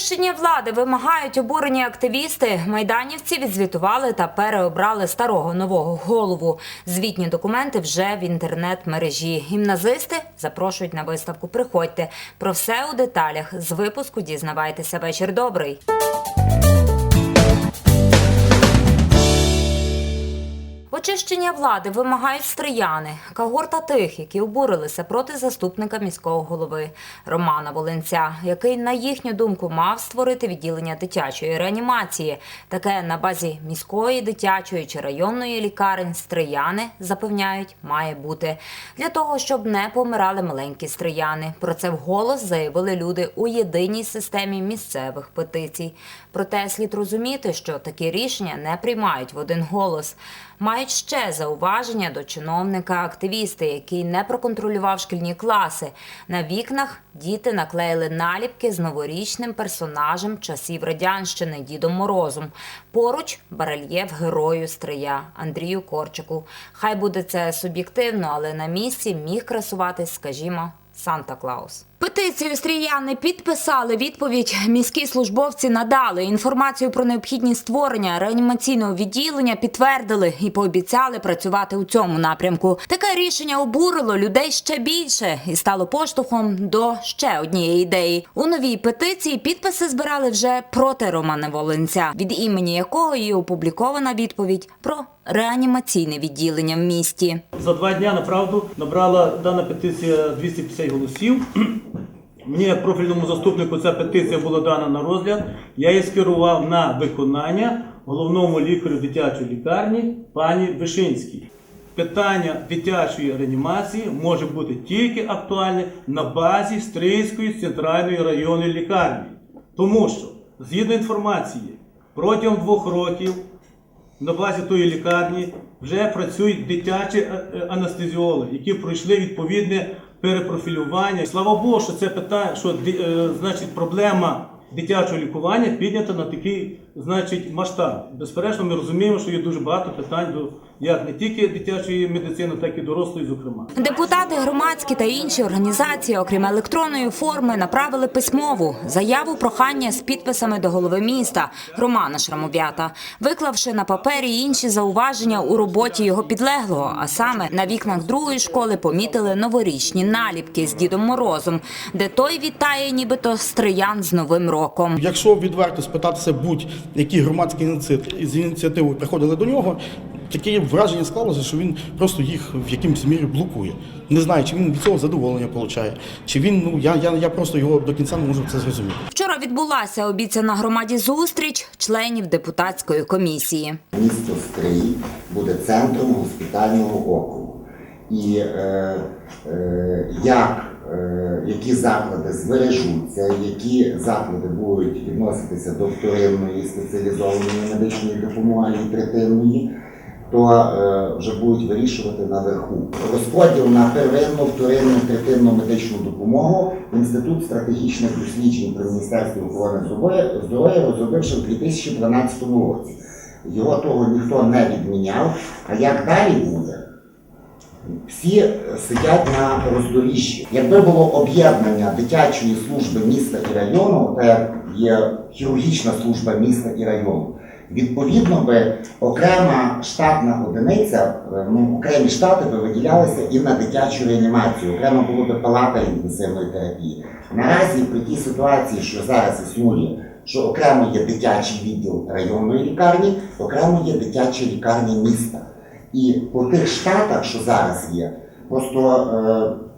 Очищення влади вимагають обурені активісти. Майданівці відзвітували та переобрали старого нового голову. Звітні документи вже в інтернет-мережі. Гімназисти запрошують на виставку. Приходьте. Про все у деталях з випуску дізнавайтеся. Вечір добрий. Очищення влади вимагають стрияни, когорта тих, які обурилися проти заступника міського голови Романа Волинця, який, на їхню думку, мав створити відділення дитячої реанімації. Таке на базі міської дитячої чи районної лікарень стрияни запевняють, має бути для того, щоб не помирали маленькі стрияни. Про це вголос заявили люди у єдиній системі місцевих петицій. Проте слід розуміти, що такі рішення не приймають в один голос. Мають ще зауваження до чиновника активісти, який не проконтролював шкільні класи. На вікнах діти наклеїли наліпки з новорічним персонажем часів радянщини Дідом Морозом. Поруч барельєф герою Стрия Андрію Корчику. Хай буде це суб'єктивно, але на місці міг красуватись, скажімо, Санта Клаус. Петицію стріяни підписали відповідь. Міські службовці надали інформацію про необхідність створення реанімаційного відділення, підтвердили і пообіцяли працювати у цьому напрямку. Таке рішення обурило людей ще більше і стало поштовхом до ще однієї ідеї. У новій петиції підписи збирали вже проти Романа Волинця, від імені якого і опублікована відповідь про реанімаційне відділення в місті. За два дня направду набрала дана петиція 250 голосів. Мені, як профільному заступнику, ця петиція була дана на розгляд. Я її скерував на виконання головному лікарю дитячої лікарні пані Вишинській. Питання дитячої реанімації може бути тільки актуальне на базі Стрийської центральної районної лікарні. Тому що, згідно інформації, протягом двох років на базі тої лікарні вже працюють дитячі е, е, анестезіологи, які пройшли відповідне перепрофілювання. Слава Богу, що це питання, що е, значить проблема дитячого лікування піднята на такий значить масштаб. Безперечно, ми розуміємо, що є дуже багато питань до як не тільки дитячої медицини, так і дорослої, зокрема. Депутати громадські та інші організації, окрім електронної форми, направили письмову заяву прохання з підписами до голови міста Романа Шрамов'ята, виклавши на папері інші зауваження у роботі його підлеглого. А саме на вікнах другої школи помітили новорічні наліпки з Дідом Морозом, де той вітає, нібито стриян з Новим роком. Якщо відверто спитатися будь-які громадські ініціативи приходили до нього, таке враження склалося, що він просто їх в якимсь мірі блокує. Не знаю, чи він від цього задоволення отримує, чи він ну я, я, я просто його до кінця не можу це зрозуміти. Вчора відбулася обіцяна громаді зустріч членів депутатської комісії. Місто Стрий буде центром госпітального округу. І е, е, як, е, які заклади збережуться, які заклади будуть відноситися до вторинної спеціалізованої медичної допомоги і третинної, то е, вже будуть вирішувати наверху. Розподіл на первинну, вторинну, третинну медичну допомогу Інститут стратегічних досліджень при Міністерстві охорони здоров'я- розробив ще в 2012 році. Його того ніхто не відміняв. А як далі буде? Всі сидять на роздоріжжі. Якби було об'єднання дитячої служби міста і району, як є хірургічна служба міста і району, відповідно би окрема штатна одиниця, е, ну, окремі штати би виділялися і на дитячу реанімацію, окремо було би палата інтенсивної терапії. Наразі при тій ситуації, що зараз існує, що окремо є дитячий відділ районної лікарні, окремо є дитячі лікарні міста. І по тих штатах, що зараз є, просто е,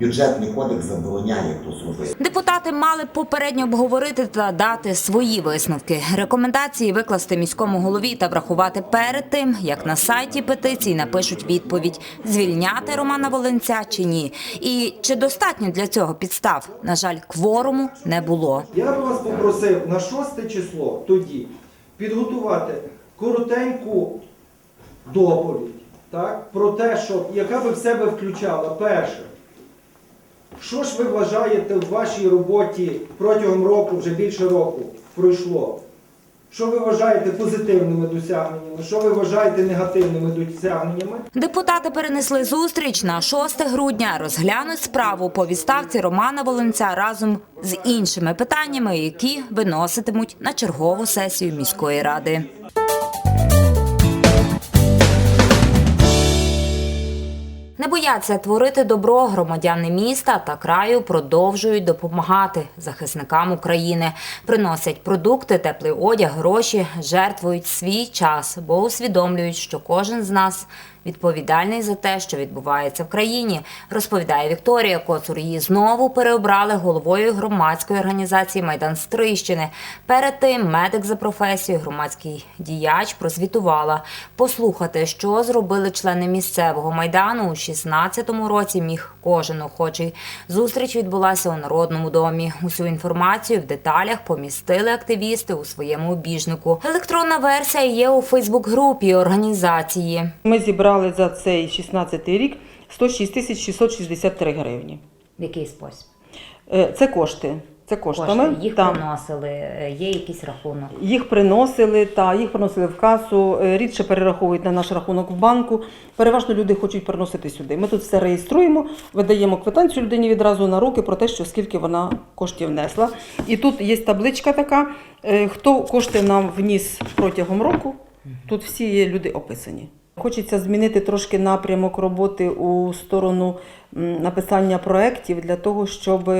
бюджетний кодекс забороняє то зробити. Депутати мали попередньо обговорити та дати свої висновки. Рекомендації викласти міському голові та врахувати перед тим, як на сайті петиції напишуть відповідь: звільняти Романа Волинця чи ні. І чи достатньо для цього підстав? На жаль, кворуму не було. Я би вас попросив на 6 число тоді підготувати коротеньку доповідь так, про те, що яка би в себе включала перше. Що ж ви вважаєте в вашій роботі протягом року, вже більше року, пройшло? що ви вважаєте позитивними досягненнями, що ви вважаєте негативними досягненнями. Депутати перенесли зустріч на 6 грудня. Розглянуть справу по відставці Романа Волинця разом з іншими питаннями, які виноситимуть на чергову сесію міської ради. Не бояться творити добро громадяни міста та краю продовжують допомагати захисникам України. Приносять продукти, теплий одяг, гроші, жертвують свій час, бо усвідомлюють, що кожен з нас відповідальний за те, що відбувається в країні. Розповідає Вікторія Коцур. Її знову переобрали головою громадської організації Майдан Стрийщини. Перед тим медик за професією, громадський діяч прозвітувала. Послухати, що зробили члени місцевого майдану у 16-му році. Міг кожен охочий. Зустріч відбулася у народному домі. Усю інформацію в деталях помістили активісти у своєму обіжнику. Електронна версія є у Фейсбук-групі організації. Ми зібрали за цей 16 рік 106 тисяч 663 гривні. В який спосіб? Е, Це кошти. Це коштами. Кошти їх Там. приносили, е, є якийсь рахунок. Їх приносили, та їх приносили в касу, е, рідше перераховують на наш рахунок в банку. Переважно люди хочуть приносити сюди. Ми тут все реєструємо, видаємо квитанцію людині відразу на руки про те, що скільки вона коштів внесла. І тут є табличка така, хто кошти нам вніс протягом року. Тут всі є люди описані. Хочеться змінити трошки напрямок роботи у сторону написання проєктів для того, щоб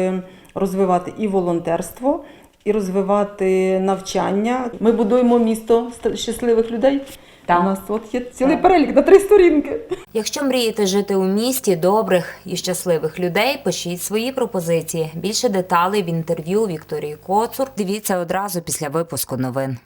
розвивати і волонтерство, і розвивати навчання. Ми будуємо місто щасливих людей. Так. У нас от є цілий перелік на три сторінки. Якщо мрієте жити у місті добрих і щасливих людей, пишіть свої пропозиції. Більше деталей в інтерв'ю Вікторії Коцур. Дивіться одразу після випуску новин.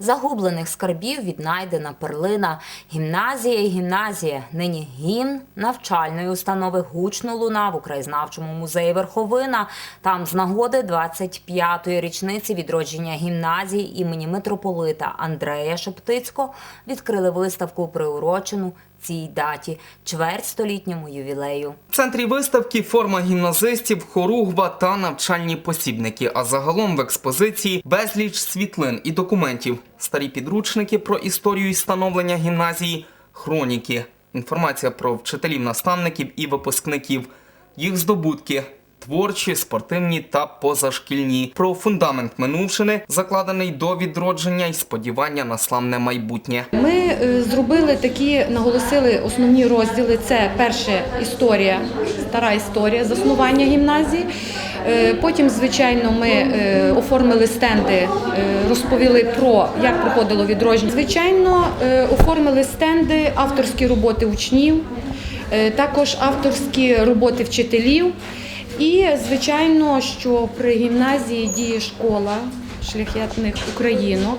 Загублених скарбів віднайдена перлина. Гімназія і гімназія. Нині гімн навчальної установи гучно лунав у краєзнавчому музеї Верховина. Там з нагоди 25-ї річниці відродження гімназії імені митрополита Андрея Шептицького відкрили виставку, приурочену цій даті чвертьстолітньому ювілею. В центрі виставки форма гімназистів, хоругва та навчальні посібники. А загалом в експозиції безліч світлин і документів, старі підручники про історію і становлення гімназії, хроніки, інформація про вчителів, наставників і випускників, їх здобутки. Творчі, спортивні та позашкільні про фундамент минувшини, закладений до відродження і сподівання на славне майбутнє. Ми е, зробили такі, наголосили основні розділи. Це перше історія, стара історія заснування гімназії. Е, Потім, звичайно, ми е, оформили стенди, розповіли про як проходило відродження. Звичайно, оформили стенди, авторські роботи учнів, також авторські роботи вчителів. І, звичайно, що при гімназії діє школа шляхетних українок,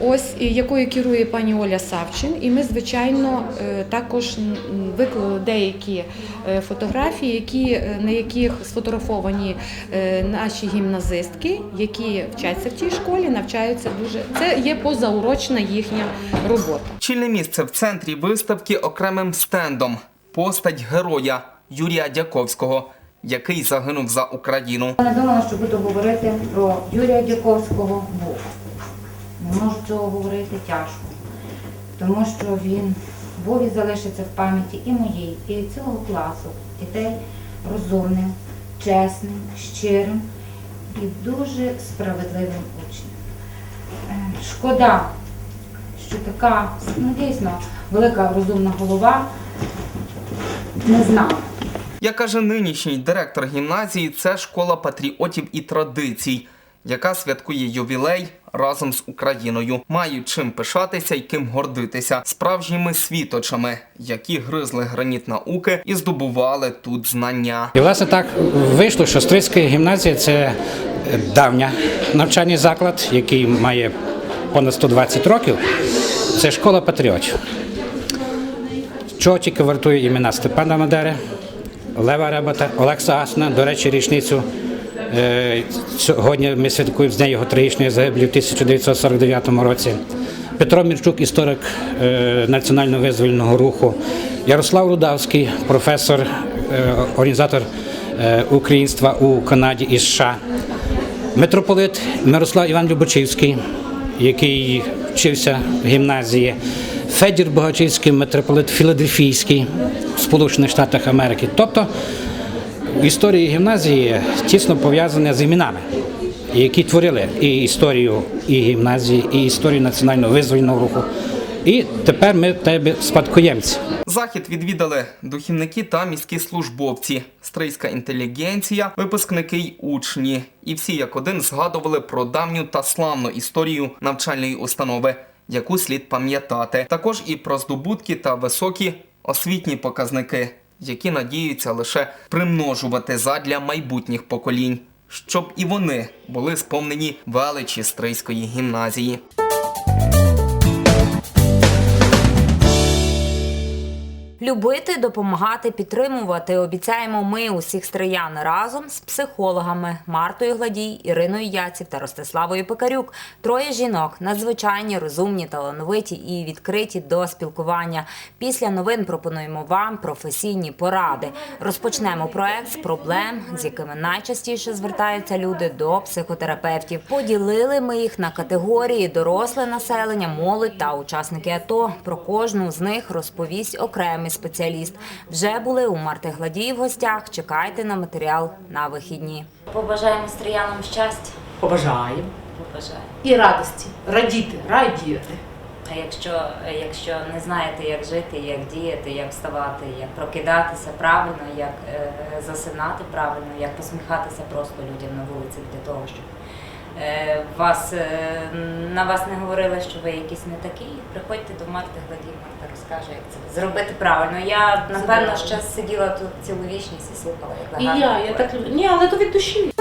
ось якою керує пані Оля Савчин. І ми, звичайно, е, також виклали деякі е, фотографії, які, е, на яких сфотографовані наші гімназистки, які вчаться в тій школі, навчаються дуже. Це є позаурочна їхня робота. Чільне місце в центрі виставки окремим стендом постать героя Юрія Дяковського, який загинув за Україну. Я не думала, що буду говорити про Юрія Дяковського, бо не можу цього говорити тяжко, тому що він був і залишиться в пам'яті і моїй, і цілого класу дітей розумним, чесним, щирим і дуже справедливим учнем. Е, Шкода, що така ну, дійсно велика розумна голова не знала. Як каже нинішній директор гімназії, це школа патріотів і традицій, яка святкує ювілей разом з Україною. Мають чим пишатися і ким гордитися справжніми світочами, які гризли граніт науки і здобували тут знання. І власне так вийшло, що Стрийська гімназія це давня навчальний заклад, який має понад 120 років. Це школа патріотів. Чого тільки вартує імена Степана Мадери, Лева Ребата, Олекса Асна. До речі, річницю е, сьогодні ми святкуємо з нею його трирічної загиблі в 1949 році. Петро Мірчук, історик е, національно визвольного руху, Ярослав Рудавський, професор, е, організатор українства у Канаді і США. Митрополит Мирослав Іван Любочівський, який вчився в гімназії, Федір Богачівський, митрополит Філадельфійський в Сполучених Штатах Америки. Тобто історії гімназії тісно пов'язане з іменами, які творили і історію і гімназії, і історію національного визвольного руху. І тепер ми тебе спадкоємці. Захід відвідали духівники та міські службовці, стрийська інтелігенція, випускники й учні. І всі як один згадували про давню та славну історію навчальної установи, яку слід пам'ятати. Також і про здобутки та високі освітні показники, які надіються лише примножувати задля майбутніх поколінь, щоб і вони були сповнені величі стрийської гімназії. Любити, допомагати, підтримувати обіцяємо ми усіх стриян разом з психологами Мартою Гладій, Іриною Яців та Ростиславою Пекарюк. Троє жінок надзвичайні, розумні, талановиті і відкриті до спілкування. Після новин пропонуємо вам професійні поради. Розпочнемо проект з проблем, з якими найчастіше звертаються люди до психотерапевтів. Поділили ми їх на категорії доросле населення, молодь та учасники АТО. Про кожну з них розповість окремий спеціаліст. Вже були у Марти Гладій в гостях. Чекайте на матеріал на вихідні. Побажаємо стріянам щастя. Побажаємо. Побажаємо. І радості. Радіти, радіти. А якщо, якщо не знаєте, як жити, як діяти, як вставати, як прокидатися правильно, як е, засинати правильно, як посміхатися просто людям на вулиці для того, щоб вас, е, на вас не говорили, що ви якісь не такі, приходьте до Марти Гладій, Марта розкаже, як це зробити правильно. Я, напевно, ще сиділа тут цілу вічність і слухала, як ви І гарно я, я говорите. так люблю. Ні, але то від душі.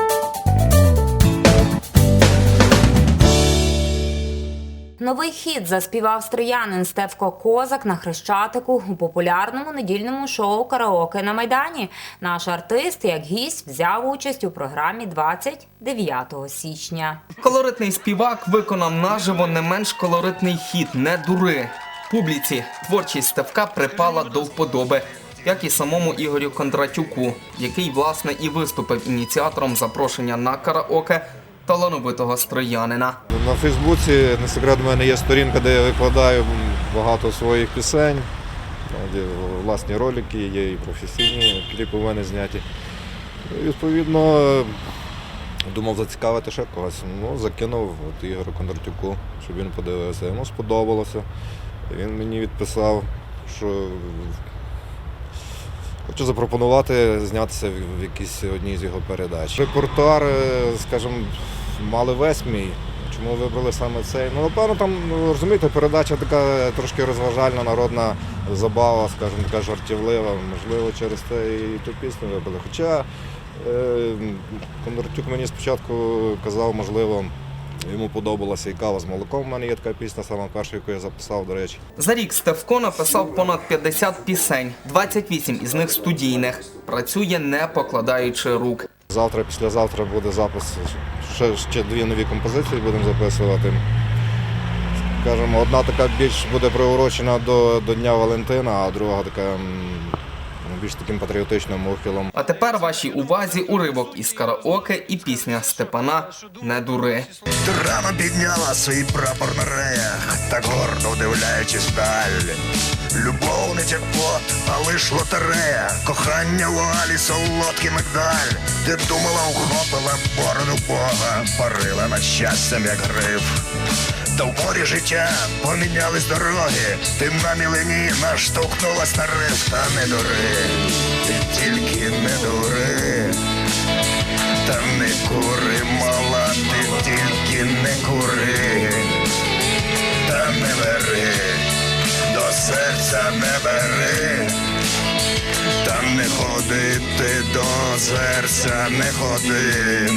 Новий хіт заспівав стріянин Стевко Козак на Хрещатику у популярному недільному шоу Караоке на Майдані. Наш артист як гість взяв участь у програмі 29 січня. Колоритний співак виконав наживо не менш колоритний хіт Не дури. Публіці творчість Стевка припала до вподоби, як і самому Ігорю Кондратюку, який власне і виступив ініціатором запрошення на караоке талановитого строянина. На Фейсбуці не секрет в мене є сторінка, де я викладаю багато своїх пісень, де власні ролики, є і професійні кліпи в мене зняті. І, відповідно, думав зацікавити ще когось. Ну, закинув от Ігорю Кондратюку, щоб він подивився. Йому сподобалося. Він мені відписав, що хочу запропонувати знятися в- якійсь одній з його передач. Репертуар, е, скажімо, мали весь мій. Чому вибрали саме цей? Ну, напевно, там, ну, розумієте, передача така трошки розважальна, народна забава, скажімо, така жартівлива. Можливо, через те і ту пісню вибрали. Хоча е, Кондратюк мені спочатку казав, можливо, йому подобалася і кава з молоком. У мене є така пісня, саме перша, яку я записав, до речі. За рік Стевко написав понад 50 пісень, 28 із них студійних. Працює не покладаючи рук. Завтра, післязавтра буде запис. Ще, ще дві нові композиції будемо записувати. Скажімо, одна така більш буде приурочена до, до Дня Валентина, а друга така більш таким патріотичним ухилом. А тепер вашій увазі уривок із караоке і пісня Степана Не дури. Рано підняла свій прапор на реях, так гордо удивляючись вдаль. Любов не джекпот, а лиш лотерея, кохання вуалі, солодкий мигдаль. Ти думала, ухопила бороду Бога, парила над щастям, як гриф. Та в морі життя помінялись дороги, ти на мілені наштовхнулась на риф, та не дури, ти тільки не дури. Та не кури, мала, ти тільки не кури, та не бери, серця не бери, там не ходи, ти до серця не ходи.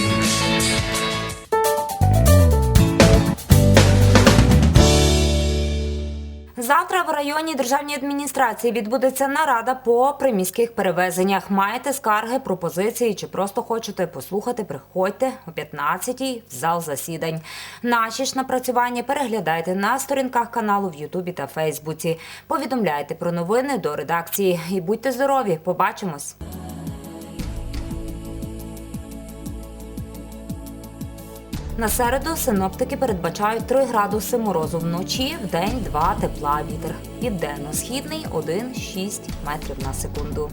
Завтра в районній державній адміністрації відбудеться нарада по приміських перевезеннях. Маєте скарги, пропозиції чи просто хочете послухати, приходьте о 15-й в зал засідань. Наші ж напрацювання переглядайте на сторінках каналу в Ютубі та Фейсбуці. Повідомляйте про новини до редакції і будьте здорові. Побачимось. На середу синоптики передбачають 3 градуси морозу вночі, в день 2 тепла вітер. Південно-східний 1,6 метрів на секунду.